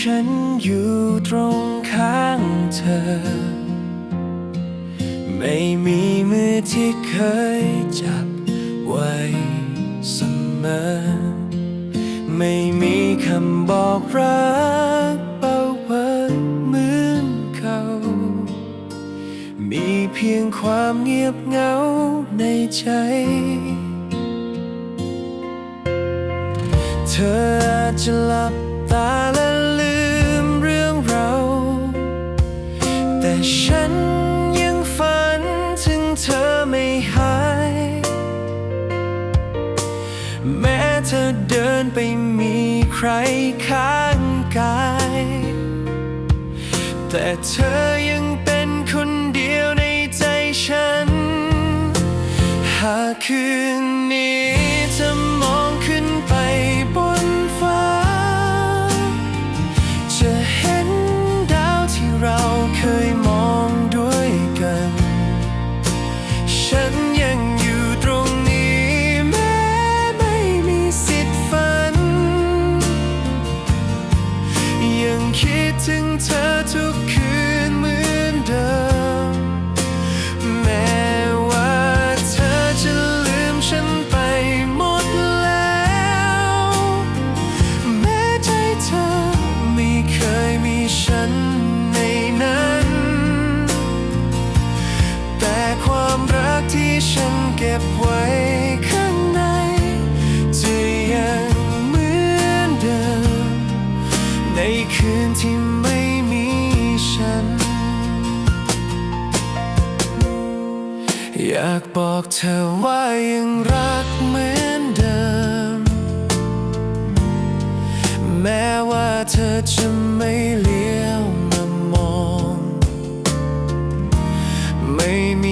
ฉันอยู่ตรงข้างเธอ ไม่มีมือที่เคยจับไว้เสมอ ไม่มีคำบอกรักเบาเผยเหมือนเขา มีเพียงความเงียบเหงาในใจเธอจะหลับตา ธอเดินไปมีใครข้างกาย แต่เธอยังเป็นคนเดียวในใจฉัน หากคืนนี้ ก็บไว้ข้างในจะยังเหมือนเดิม ในคืนที่ไม่มีฉัน อยากบอกเธอว่ายังรักเหมือนเดิม แม้ว่าเธอจะไม่เลี้ยวมามอง ไม่มี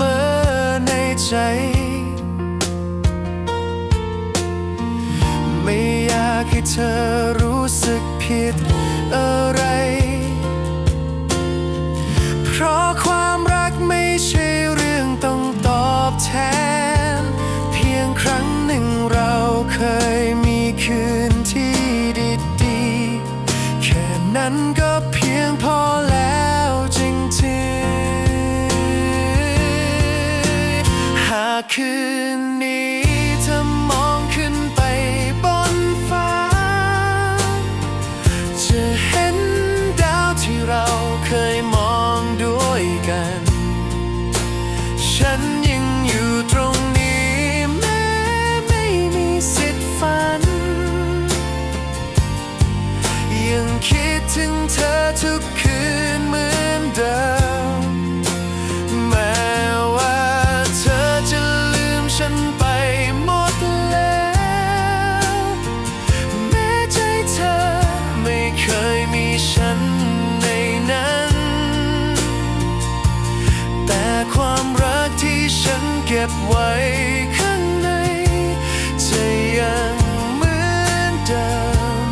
มอในใจ ไม่อยากให้เธอรู้สึกผิดอะไร เพราะความรักไม่ใช่เรื่องต้องตอบแทน เพียงครั้งหนึ่งเราเคยมีคืนที่ดีๆ แค่นั้นก็เพียงพอ ๆ บไว้ข้างในจะยังเหมือนเดิม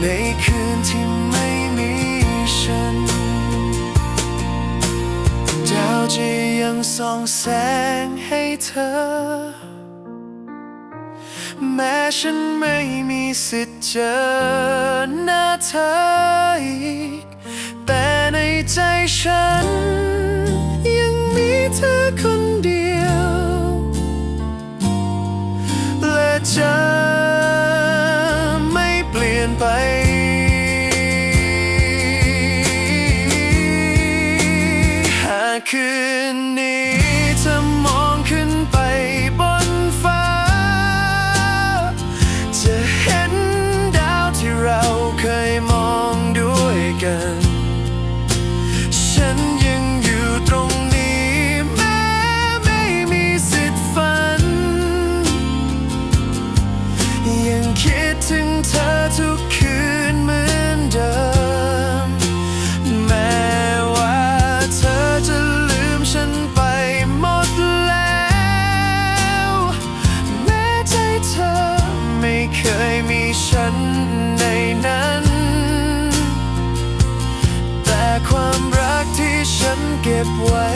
ในคืนที่ไม่มีฉัน ดาวจะยังส่องแสงให้เธอ แม้ฉันไม่มีสิทธิ์เจอหน้าเธออีก แต่ในใจฉัน ยังมีเธอคนเดียว แนในนั้น แต่ความรักที่ฉันเก็บไว้